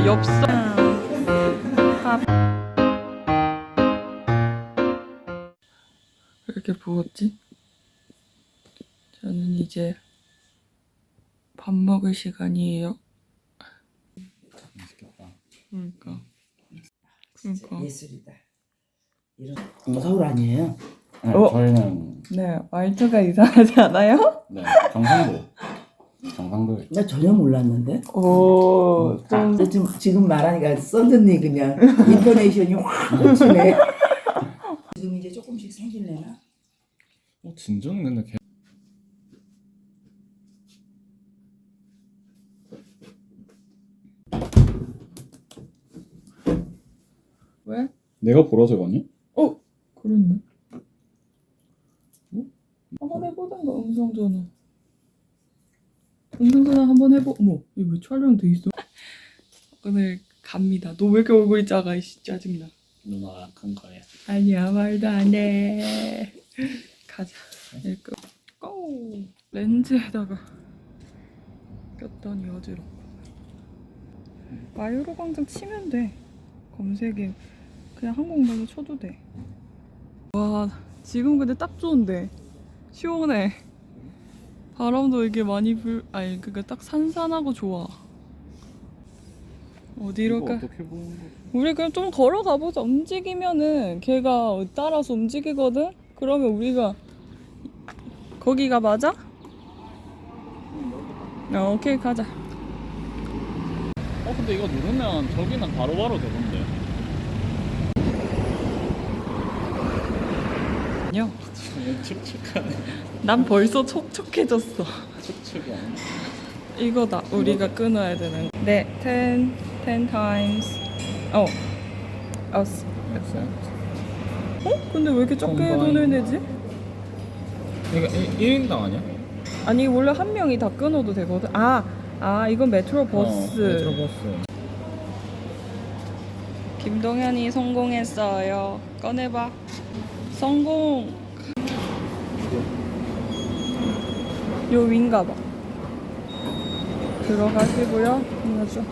아 엽서. 왜 이렇게 부었지? 저는 이제 밥 먹을 시간이에요. 맛있겠다. 그러니까. 그러니까. 예술이다. 이런 뭐 서울 아니에요? 네, 어? 저희는 네, 말투가 이상하지 않아요? 네, 경상도. 경상도. 나 전혀 몰랐는데. 오, 나 지금 지금 말하니까 썬든니 그냥 인터네이션이 확 꽂히네. 지금 이제 조금씩 생길래나? 어, 진정이 근데 개... 왜? 내가 보라색 아니? 어, 그렇네. 어? 한번 해보던가 음성 전화. 전화 한번 해보. 어머, 이거 왜 촬영돼 있어? 오늘 갑니다. 너 왜 이렇게 얼굴이 작아? 이씨 짜증나. 누나가 큰 거예요. 아니야 말도 안 해. 가자. 이거 고. 렌즈에다가 꼈더니 어지럽고. 마요로 광장 치면 돼. 검색에 그냥 한국말로 쳐도 돼. 와 지금 근데 딱 좋은데 시원해. 바람도 이게 많이 불 아니 그니까 딱 산산하고 좋아. 어디로 가? 어떻게 보는 거지? 우리 그럼 좀 걸어가 보자. 움직이면은 걔가 따라서 움직이거든. 그러면 우리가 거기가 맞아? 어, 오케이 가자. 어, 근데 이거 누르면 저기는 바로바로 되던데. 아니요. 촉촉하네. 난 벌써 촉촉해졌어. 촉촉이 아니야? 이거다. 우리가 끊어야 되는. 네, 10, 10 times. 어. us. 어? 근데 왜 이렇게 적게. 돈을 내지? 이거 1, 인당 아니야? 아니 원래 한 명이 다 끊어도 되거든. 아, 아 이건 메트로 버스. 어, 메트로버스. 김동현이 성공했어요. 꺼내봐. 성공. 요 위인가 봐. 들어가시고요. 안녕하죠.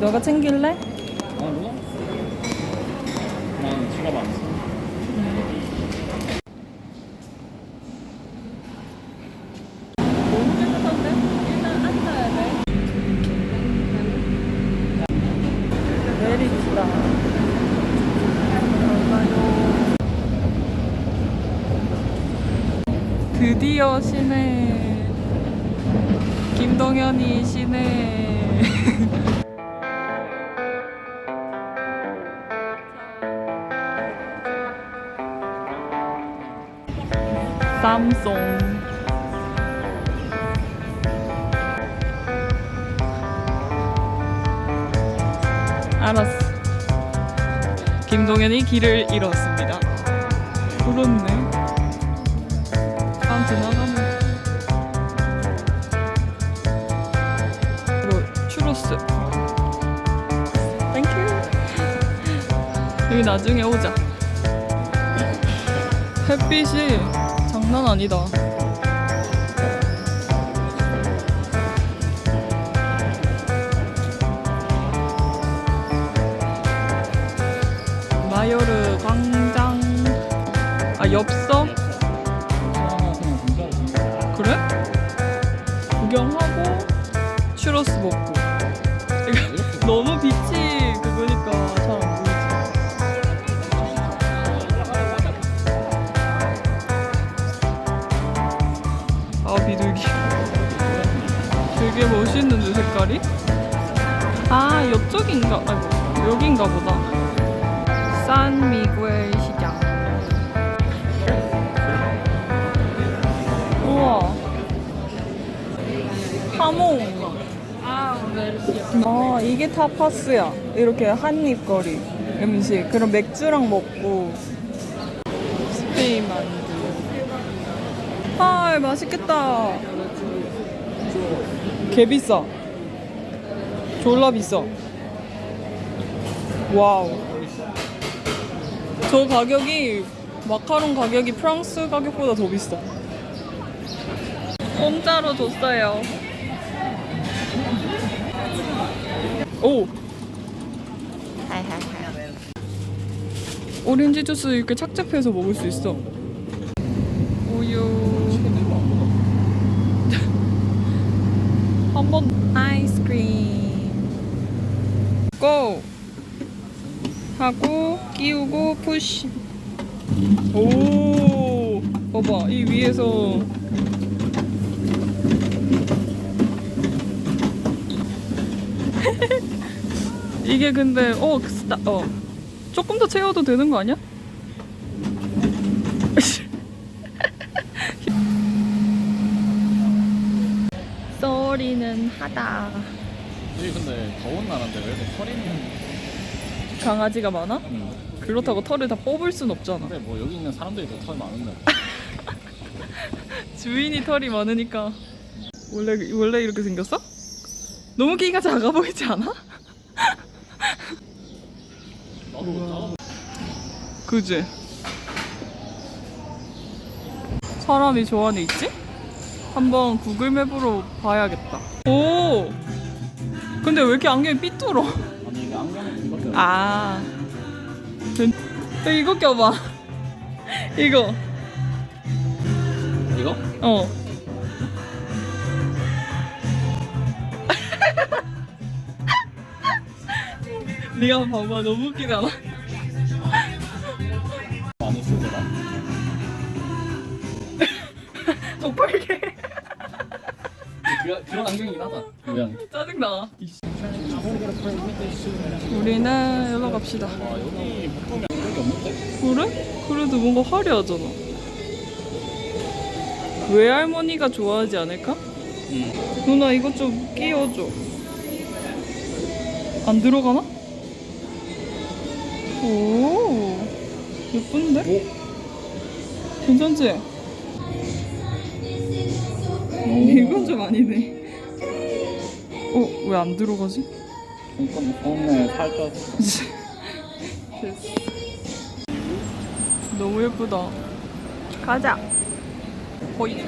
너가 챙길래? 아, 누나? 난 지갑 안 써. 너무 깨끗한데? 일단 앉아야 돼. 내립시다. 얼마요? 드디어 시내. 김동현이 시내. 삼송. 알았어. 김동현이 길을 잃었습니다. 그렇네. 여기 나중에 오자. 햇빛이 장난 아니다. 마요르 광장. 아, 엽서? 진짜로. 그래? 구경하고 추러스 먹고. 너무 빛이 아 이쪽인가? 아이고 여긴가 보다. 산 미구엘 시장. 우와. 하몽. 아 이게 타파스야 이렇게 한입거리 음식 그럼 맥주랑 먹고 스페인 만두 아 맛있겠다 개 비싸 졸라 비싸 와우 저 가격이 마카롱 가격이 프랑스 가격보다 더 비싸 공짜로 줬어요 오. 오렌지 주스 이렇게 착즙해서 먹을 수 있어. 우유. 한번 아이스크림. 고. 하고 끼우고 푸시. 오. 봐봐 이 위에서 이게 근데 어, 그 스타, 어 조금 더 채워도 되는 거 아니야? 쏘리는 하다. 근데 더운 나라인데 왜 이렇게 털이 있는 강아지가 많아? 응. 그렇다고 털을 다 뽑을 순 없잖아. 근데 뭐 여기 있는 사람들이 더 털이 많은데 주인이 털이 많으니까 원래 원래 이렇게 생겼어? 너무 키가 작아 보이지 않아? 나도 그지? 사람이 저 안에 있지? 한번 구글맵으로 봐야겠다. 오! 근데 왜 이렇게 안경이 삐뚤어? 아니 이게 안경은 이밖에 아. 된- 야, 이거 껴봐. 이거. 이거? 어. 네가 봐봐 너무 웃기잖아. 많이 쓰더라 오팔게 그, 그런 안경이긴 하다 모양이 짜증나. 우리는 여기로 갑시다. 와 여기 묶으면 여기 없는데? 그래? 그래도 뭔가 화려하잖아. 외할머니가 좋아하지 않을까? 응 누나 이것 좀 끼워줘. 안 들어가나? 오 예쁜데? 괜찮지? 이건 좀 아니네. 어 왜 안 들어가지? 잠깐 무섭네 살짝 너무 예쁘다. 가자. 거의.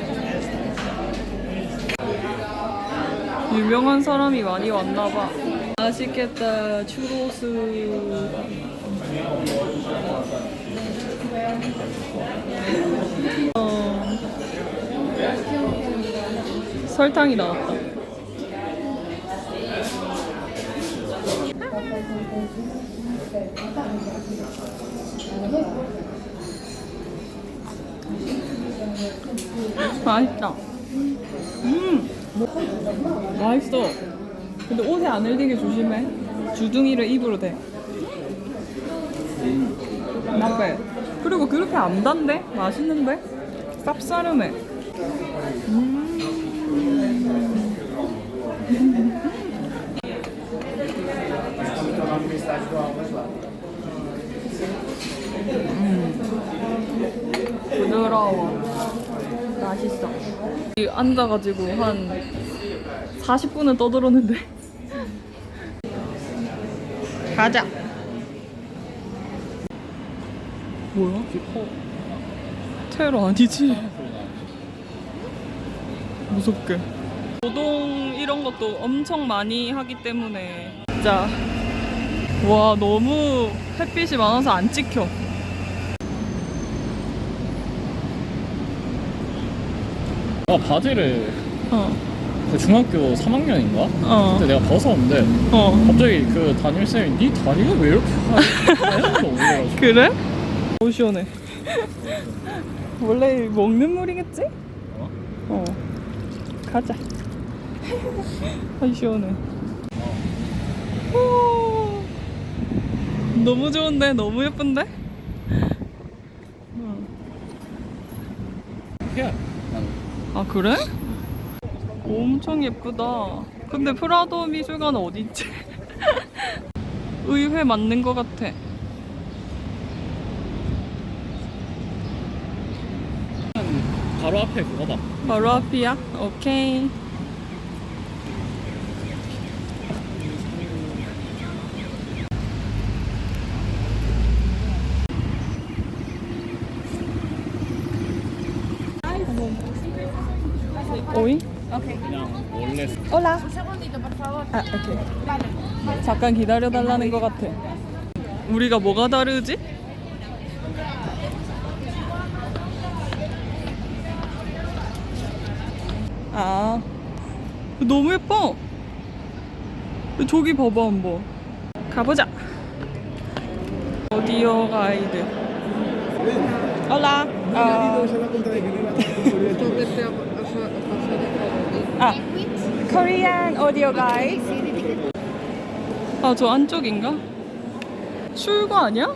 유명한 사람이 많이 왔나 봐. 맛있겠다. 추로스. 어. 설탕이 나왔다. 맛있다. 음, 맛있어. 근데 옷에 안 흘리게 조심해. 주둥이를 입으로 대. 나빼. 그리고 그렇게 안 단데? 맛있는데? 쌉싸름해. 부드러워. 맛있어. 여기 앉아가지고 한 40분은 떠들었는데. 가자. 뭐야? 기포 테러 아니지? 무섭게. 노동 이런 것도 엄청 많이 하기 때문에 진짜 와 너무 햇빛이 많아서 안 찍혀. 아 바지를 어, 그 중학교 3학년인가? 어, 그때 내가 벗었는데 어. 갑자기 그 담임쌤이 네 다리가 왜 이렇게 올려가지고 그래? 너무 시원해. 원래 먹는 물이겠지? 어? 어. 가자. 아 시원해. 오. 너무 좋은데? 너무 예쁜데? 응. 아 그래? 엄청 예쁘다. 근데 프라도 미술관은 어디 있지? 의회 맞는 것 같아. 바로 앞에 그거다 바로 앞이야? 오케이. 그냥 원래 Hola. Ah, okay. 잠깐 기다려달라는 것 같아. 우리가 뭐가 다르지? 아, 너무 예뻐. 저기 봐봐 한번. 가보자. 오디오 가이드. 올라. 아, 아, 코리안 오디오 가이드. 아, 저 안쪽인가? 출구 아니야?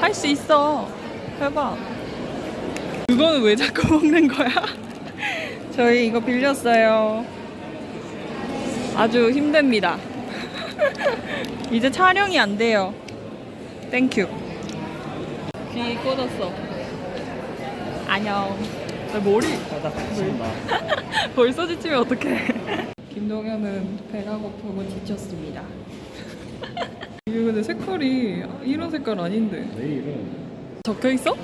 할 수 있어. 해봐. 그거는 왜 자꾸 먹는 거야? 저희 이거 빌렸어요. 아주 힘듭니다. 이제 촬영이 안 돼요. 땡큐. 귀 꽂았어. 안녕. 나 머리 바닥 친다. 벌써 지치면 어떡해. 김동현은 배가 고프고 지쳤습니다. 이게 근데 색깔이 이런 색깔 아닌데. 내일은 적혀 있어?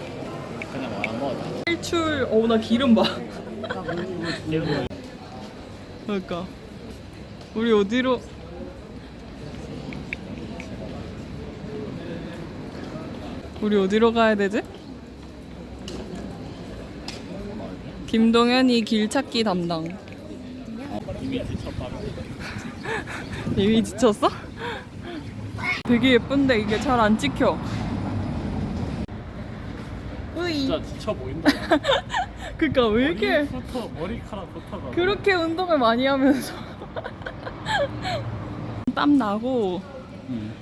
일출, 어우, 나 기름 봐. 그러니까. 우리 어디로. 우리 어디로 가야 되지? 김동현이 길 찾기 담당. 이미 지쳤어? 되게 예쁜데 이게 잘 안 찍혀. 진짜 지쳐 보인다. 그니까 왜 이렇게 머리부터 머리카락부터가. 그렇게 운동을 많이 하면서 땀 나고 응.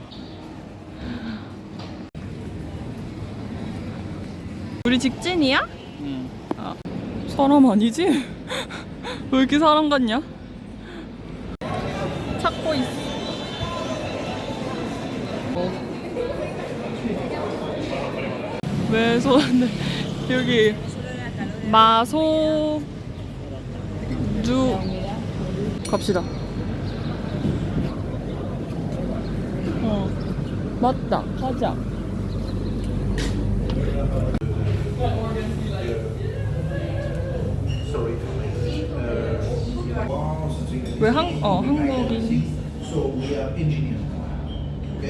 우리 직진이야? 응. 사람 아니지? 왜 이렇게 사람 같냐? 왜 손, 여기 마소 주 갑시다. 어, 맞다. 가자. 왜 한, 어, 한국인.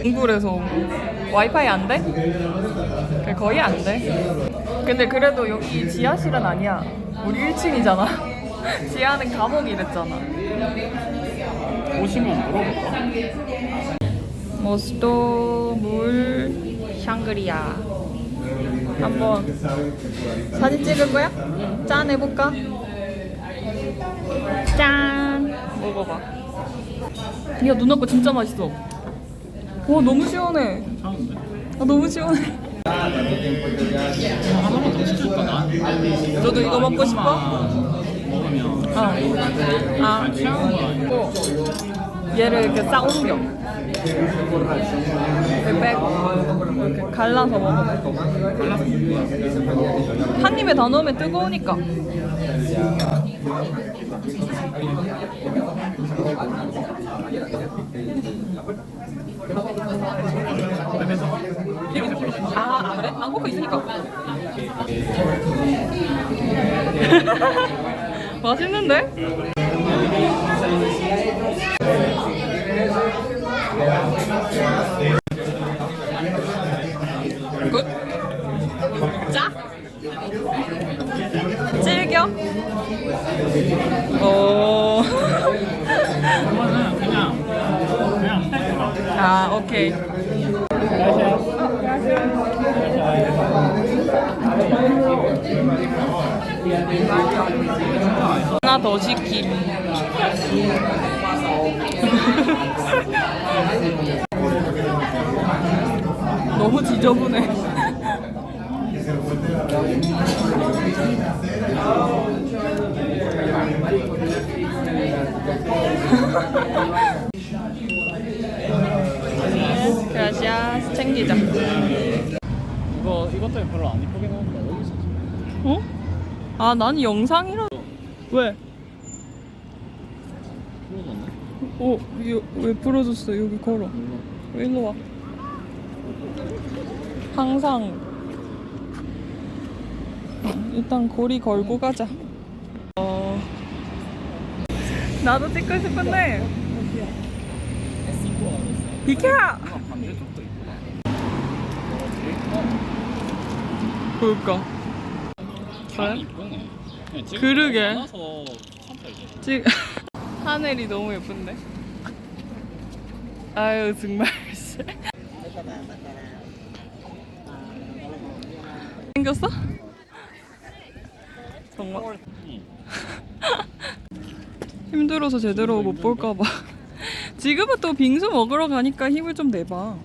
앵글에서 온 거. 와이파이 안 돼? 그게 거의 안 돼. 근데 그래도 여기 지하실은 아니야. 우리 1층이잖아. 지하는 감옥이랬잖아. 오시면 물어볼까? 모스도 물 샹그리아. 한번 사진 찍을 거야? 짠 해볼까? 짠 먹어봐. 야 누나 거 진짜 맛있어. 와 너무 시원해. 아, 너무 시원해. 하나만 더 시킬까 나? 너도 이거 먹고 싶어? 먹으면 어. 아, 고 얘를 이렇게 싹 옮겨. 이렇게 갈라서 먹어. 한 입에 다 넣으면 뜨거우니까. 아, 아 그래? 한국어 있으니까. 맛있는데? 오케이. 하나 더 시킴. 너무 지저분해. 그라시아스 챙기자. 이거 이것 때문에 별로 안 이쁘게 나온다. 여기서. 어? 아, 난 영상이라. 왜? 풀어졌네. 어, 이거 왜 부러졌어? 여기 걸어. 일로 와. 항상 어, 일단 고리 걸고 가자. 어, 나도 찍고 싶은데 비켜! 반대쪽도 있구나. 볼까? 다 이쁘네. 그냥 지금 그러게. 지금 하늘이 너무 예쁜데? 아유 정말 씨. 생겼어? 정말 힘들어서 제대로 못 볼까봐 지금은 또 빙수 먹으러 가니까 힘을 좀 내봐.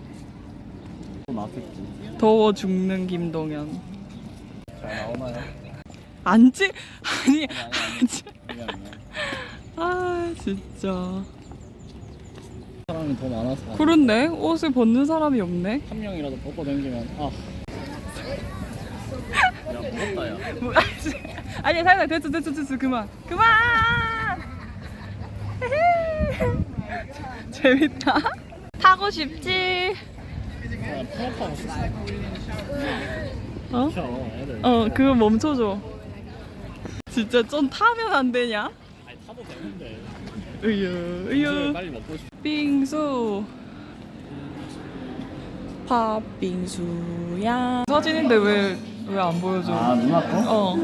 더워 죽는 김동현 잘 나오나요? 안 찍... 아니 아니 아니. 아 진짜 사람이 더 많아서 그런데 옷을 벗는 사람이 없네 한 명이라도 벗고 다니면 아. 야 무겁다 야. 뭐, 아니 살살 됐어 됐어 됐어 그만 그만 재밌다 타고 싶지 아, 파업하고 싶어. 어? 어 그거 멈춰줘 진짜 좀 타면 안 되냐? 아니 타도 되는데. 으유 으유 빨리 먹고 싶어. 빙수 팥빙수야 사진인데 왜 왜 안 보여줘 아 누나 거? 어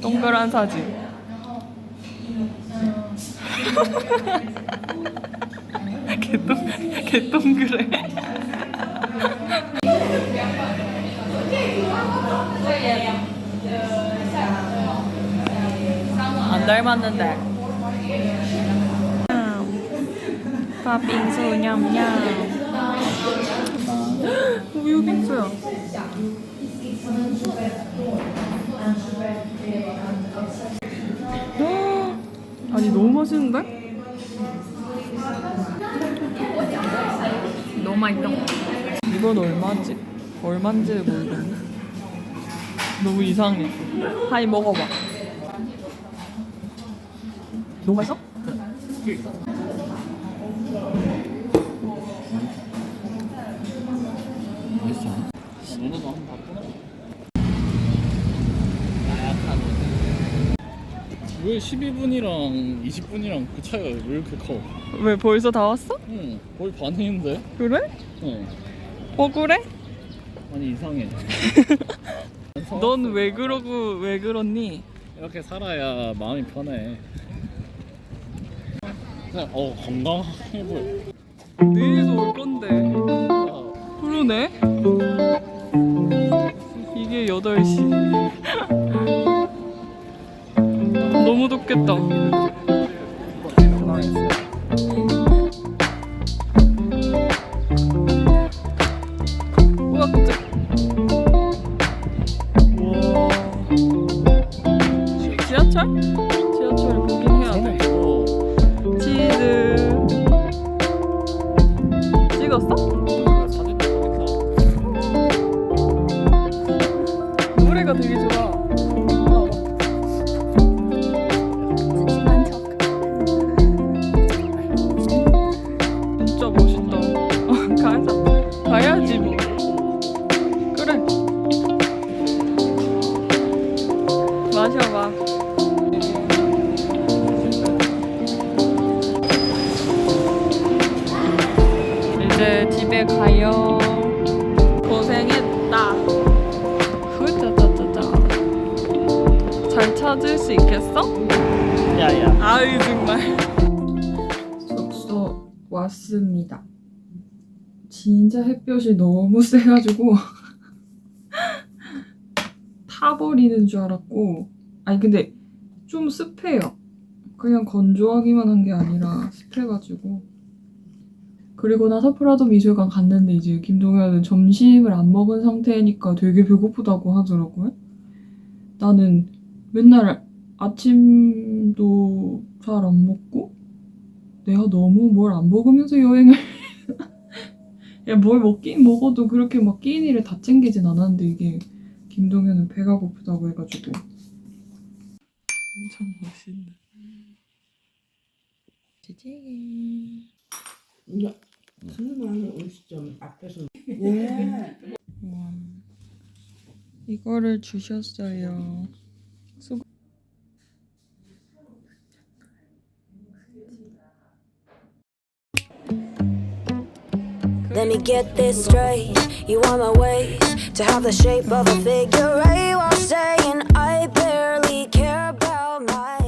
동그란 사진 개똥 개똥 그래 안 닮았는데. 팥빙수 냠냠. 우유 빙수야. 헉, 아니 너무 맛있는데? 너무 맛있다. 이건 얼마인지 얼마인지 모르겠네 너무 이상해 하이 먹어봐 너무 맛있어? 맛있어. 누나도 한번 바꾸나? 왜 12분이랑 20분이랑 그 차이가 왜 이렇게 커? 왜 벌써 다 왔어? 응, 거의 반인데? 그래? 응. 억울해? 아니 이상해. 넌 왜 그러고 왜 그렇니? 이렇게 살아야 마음이 편해. 그냥 어 건강해 보여. 내일도 올 건데 아, 그러네 이게 8시 너무 덥겠다 노래가 되게 좋아. 야야. 아유 정말. 숙소 왔습니다. 진짜 햇볕이 너무 세가지고 타버리는 줄 알았고 아니 근데 좀 습해요. 그냥 건조하기만 한 게 아니라 습해가지고 그리고 나서 프라도 미술관 갔는데 이제 김동현은 점심을 안 먹은 상태니까 되게 배고프다고 하더라고요. 나는 맨날 아침도 잘 안 먹고 내가 너무 뭘 안 먹으면서 여행을 야 뭘 먹긴 먹어도 그렇게 막 끼니를 다 챙기진 않았는데 이게 김동현은 배가 고프다고 해가지고 엄청 멋있네 지지 수많은 음식점 앞에서 예. 와 이거를 주셨어요 Let me get this straight. You want my waist to have the shape of a figure eight while saying I barely care about my.